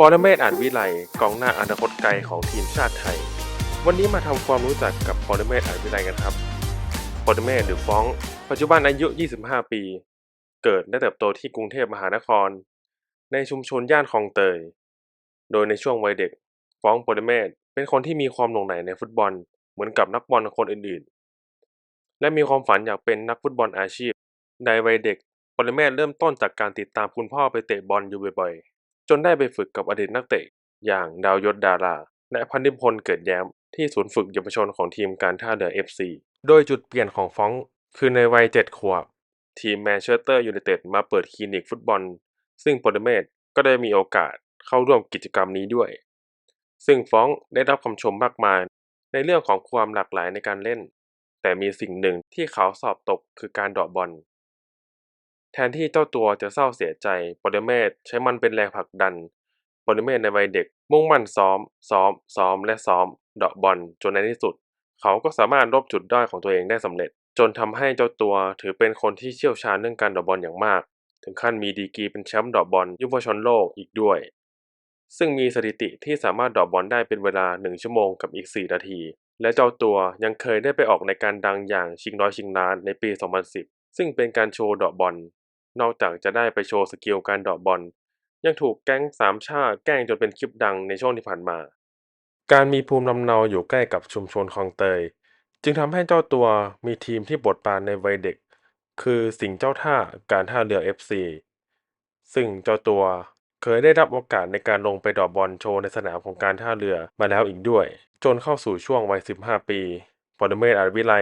ปรเมศอ่านวิไลกองหน้าอนาคตไกลของทีมชาติไทย วันนี้มาทำความรู้จักกับปรเมศอ่านวิไลกันครับปรเมศหรือฟ้อง ปัจจุบันอายุ 25 ปี เกิดและเติบโตที่กรุงเทพมหานคร ในชุมชนย่านคลองเตย โดยในช่วงวัยเด็ก ฟ้องปรเมศเป็นคนที่มีความหลงใหลในฟุตบอลเหมือนกับนักบอลคนอื่นๆ และมีความฝันอยากเป็นนักฟุตบอลอาชีพ ในวัยเด็กปรเมศเริ่มต้นจากการติดตามคุณพ่อไปเตะบอลอยู่บ่อยๆ จนได้ไปฝึกกับอดีตนักเตะ อย่างดาวยศดารา และพันธิพลเกิดแย้ม ที่ศูนย์ฝึกเยาวชนของทีมการท่าเรือ FC โดยจุดเปลี่ยนของฟองคือในวัยเจ็ดขวบ ทีมแมนเชสเตอร์ยูไนเต็ดมาเปิดคลินิกฟุตบอล ซึ่งปรเมศก็ได้มีโอกาสเข้าร่วมกิจกรรมนี้ด้วย ซึ่งฟองได้รับคำชมมากมาย ในเรื่องของความหลากหลายในการเล่น แต่มีสิ่งหนึ่งที่เขาสอบตกคือการเดาะบอล แทนที่เจ้าตัวจะเศร้าเสียใจ ปรเมศใช้มันเป็นแรงผลักดัน ปรเมศในวัยเด็ก มุ่งมั่นซ้อม ซ้อม ซ้อม และซ้อม เดาะบอลจนในที่สุด เขาก็สามารถลบจุดด้อยของตัวเองได้สำเร็จ จนทำให้เจ้าตัวถือเป็นคนที่เชี่ยวชาญเรื่องการเดาะบอลอย่างมาก ถึงขั้นมีดีกรีเป็นแชมป์เดาะบอลยุวชนโลกอีกด้วย ซึ่งมีสถิติที่สามารถเดาะบอลได้เป็นเวลา 1 ชั่วโมงกับอีก 4 นาที และเจ้าตัวยังเคยได้ไปออกในการดังอย่างชิงร้อยชิงล้านในปี 2010ซึ่งเป็นการโชว์เดาะบอล นอกจากจะได้ไปโชว์สกิลการเดาะบอล ยังถูกแก๊งสามชาติแกล้งจนเป็นคลิปดังในช่วงที่ผ่านมา การมีภูมิลำเนาอยู่ใกล้กับชุมชนคลองเตย จึงทำให้เจ้าตัวมีทีมที่บทบาทในวัยเด็ก คือสิงห์เจ้าท่าการท่าเรือ FC ซึ่งเจ้าตัวเคยได้รับโอกาสในการลงไปดอกบอลโชว์ในสนามของการท่าเรือมาแล้วอีกด้วย จนเข้าสู่ช่วงวัย 15 ปีปรเมศอาจวิไล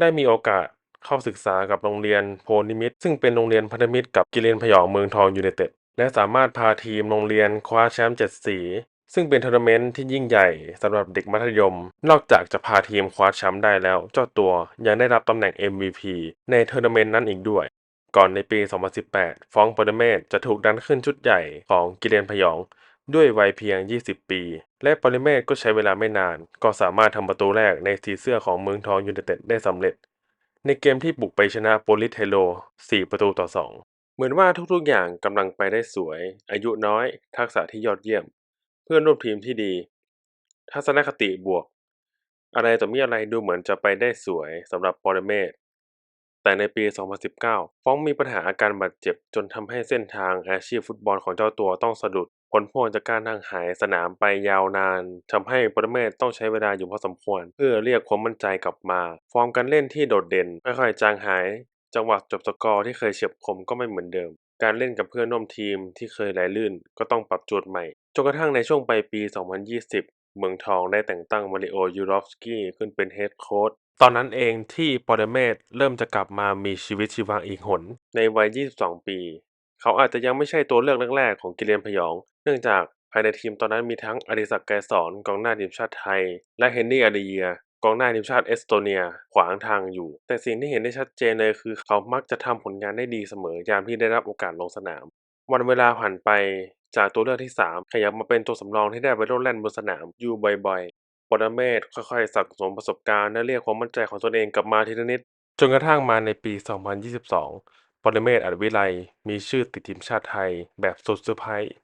ได้มีโอกาส เข้าศึกษากับโรงเรียนโพนิมิตซึ่งเป็นโรงเรียนพันธมิตรกับกิเลนพยองเมืองทองยูไนเต็ดและสามารถพาทีมโรงเรียนคว้าแชมป์เจ็ดสี ซึ่งเป็นทัวร์นาเมนต์ที่ยิ่งใหญ่สำหรับเด็กมัธยม นอกจากจะพาทีมคว้าแชมป์ได้แล้ว เจ้าตัวยังได้รับตำแหน่ง MVP ในทัวร์นาเมนต์นั้นอีกด้วย ก่อนในปี 2018 ฟองปรเมศจะถูกดันขึ้นชุดใหญ่ของกิเลนพยองด้วยวัยเพียง 20 ปี และปรเมศก็ใช้เวลาไม่นาน ก็สามารถทำประตูแรกในสีเสื้อของเมืองทองยูไนเต็ดได้สำเร็จ ในเกมที่บุกไปชนะโปลิสเทโล 4 ประตูต่อ 2 เหมือนว่าทุกๆอย่างกำลังไปได้สวย อายุน้อย ทักษะที่ยอดเยี่ยม เพื่อนร่วมทีมที่ดี ทัศนคติบวก อะไรต่อมีอะไรดูเหมือนจะไปได้สวยสำหรับปอรเมศแต่ในปี 2019 ฟ้องมีปัญหาอาการบาดเจ็บจนทำให้เส้นทางอาชีพฟุตบอลของเจ้าตัวต้องสะดุด ผลพวงจากการห่างหายสนามไปยาวนานทำให้ปรเมศต้องใช้เวลาอยู่พอสมควร เพื่อเรียกความมั่นใจกลับมา ฟอร์มการเล่นที่โดดเด่นค่อยๆจางหาย จังหวะจบสกอร์ที่เคยเฉียบคมก็ไม่เหมือนเดิม การเล่นกับเพื่อนร่วมทีมที่เคยไหลลื่น ก็ต้องปรับจทย์ใหม่จนกระทั่งในช่วงปลายปี 2020เมืองทองได้แต่งตั้งมาริโอยูรอฟสกี้ขึ้นเป็นเฮดโค้ชตอนนั้นเองที่ปรเมศเริ่มจะกลับมามีชีวิตชีวาอีกหน ในวัย 22 ปี เขาอาจจะยังไม่ใช่ตัวเลือกแรกๆของกิเลนพยอง เนื่องจากภายในทีมตอนนั้นมีทั้งอดิศักดิ์ไกรสอนกองหน้าทีมชาติไทย และเฮนรี่อาเดียกองหน้าทีมชาติเอสโตเนียขวางทางอยู่ แต่สิ่งที่เห็นได้ชัดเจนเลยคือ เขามักจะทำผลงานได้ดีเสมอยามที่ได้รับโอกาสลงสนาม วันเวลาผ่านไปจากตัวเลือกที่ 3 ขยับมาเป็นตัวสำรองที่ได้ไปโลดแล่นบนสนามอยู่บ่อยๆปรเมศค่อยๆสั่งสมประสบการณ์และเรียกความมั่นใจของตนเองกลับมาทีละนิดจนกระทั่งมาในปี 2022 ปรเมศอัดวิไลมีชื่อติดทีมชาติไทยแบบสุดเซอร์ไพรส์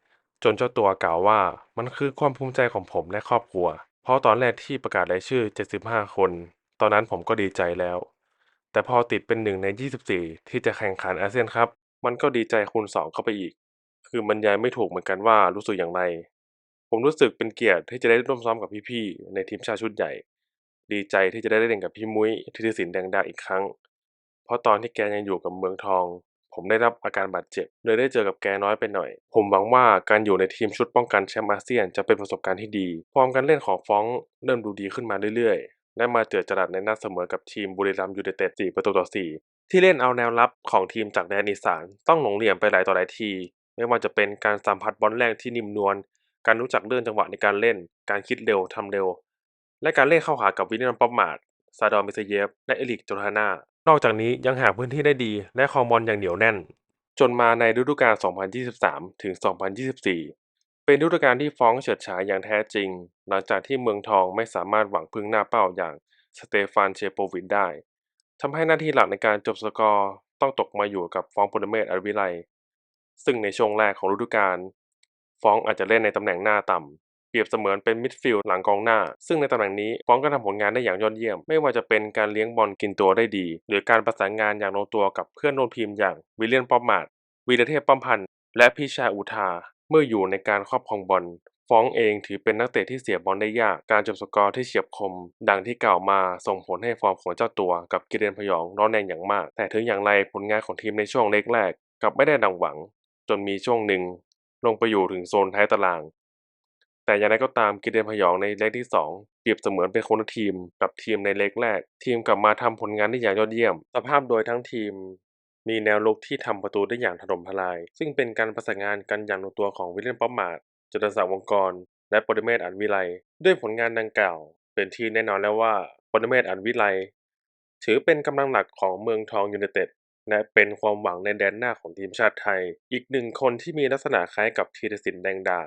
จนเจ้าตัวกล่าวว่ามันคือความภูมิใจของผมและครอบครัว เพราะตอนแรกที่ประกาศรายชื่อ 75 คน ตอนนั้นผมก็ดีใจแล้ว แต่พอติดเป็นหนึ่งใน 24 ที่จะแข่งขันอาเซียนครับ มันก็ดีใจคูณสองเข้าไปอีก คือบรรยายไม่ถูกเหมือนกันว่ารู้สึกอย่างไร ผมรู้สึกเป็นเกียรติที่จะได้ร่วมซ้อมกับพี่ๆในทีมชาติชุดใหญ่ ดีใจที่จะได้เล่นกับพี่มุ้ยทิติสินแดงดาอีกครั้ง เพราะตอนที่แกยังอยู่กับเมืองทอง ผมได้รับอาการบาดเจ็บเลยได้เจอกับแกน้อยไปหน่อย ผมหวังว่าการอยู่ในทีมชุดป้องกันแชมป์อาเซียนจะเป็นประสบการณ์ที่ดีฟอร์มการเล่นของฟ้องเริ่มดูดีขึ้นมาเรื่อยๆ และมาเจอจรัสในนัดเสมอกับทีมบุรีรัมย์ยูไนเต็ด4ประตูต่อ4ที่เล่นเอาแนวรับของทีมจากแดนอีสานต้องหลงเหลี่ยมไปหลายต่อหลายที ไม่ว่าจะเป็นการสัมผัสบอลแรกที่นิ่มนวลการรู้จักเลื่อนจังหวะในการเล่น การคิดเร็วทำเร็ว และการเล่นเข้าหากับวินเนอร์ป๊อปมาดซาดอมิเซเยฟ และเอลิกโจทาน่า นอกจากนี้ยังหาพื้นที่ได้ดีและครองบอลอย่างเหนียวแน่น จนมาในฤดูกาล 2023 ถึง 2024 เป็นฤดูกาลที่ฟ้องเฉิดฉายอย่างแท้จริง หลังจากที่เมืองทองไม่สามารถหวังพึ่งหน้าเป้าอย่างสเตฟานเชโปวินได้ทำให้หน้าที่หลักในการจบสกอร์ต้องตกมาอยู่กับฟ้องพลเมตอัลวิไลซึ่งในช่วงแรกของฤดูกาลฟรองอาจจะเล่นในตำแหน่งหน้าต่ำ รียบเสมือนเป็นมิดฟิลด์หลังกองหน้า ซึ่งในตำแหน่งนี้ฟองก็ทำผลงานได้อย่างยอดเยี่ยม ไม่ว่าจะเป็นการเลี้ยงบอลกินตัวได้ดี หรือการประสานงานอย่างลงตัวกับเพื่อนร่วมทีมอย่างวิลเลียนป้อมมาดวีรเทพป้อมพันธ์และพิชาอุทา เมื่ออยู่ในการครอบครองบอลฟองเองถือเป็นนักเตะที่เสียบอลได้ยาก การจบสกอร์ที่เฉียบคม ดังที่กล่าวมาส่งผลให้ฟอร์มของเจ้าตัวกับกิเรนพยองร้อนแรงอย่างมาก แต่ถึงอย่างไรผลงานของทีมในช่วงเล็กแรกกลับไม่ได้ดังหวัง จนมีช่วงหนึ่ง ลงไปอยู่ถึงโซนท้ายตาราง แต่อย่างไรก็ตามกิเดนพยองในเล็กที่ 2 เปรียบเสมือนเป็นคนทีมกับทีมในเล็กแรก ทีมกลับมาทำผลงานได้อย่างยอดเยี่ยม สภาพโดยทั้งทีม มีแนวลุกที่ทำประตูได้อย่างถล่มทลาย ซึ่งเป็นการประสานงานกันอย่างลงตัวของวิลเลียนป๊อปมาดจตุศักดิ์วงศ์กร และปรเมศอันวิไลด้วยผลงานดังกล่าว เป็นที่แน่นอนแล้วว่าปรเมศอันวิไลถือเป็นกำลังหลักของเมืองทองยูไนเต็ดและเป็นความหวังในแดนหน้าของทีมชาติไทย อีกหนึ่งคนที่มีลักษณะคล้ายกับธีรศิลป์แดงดา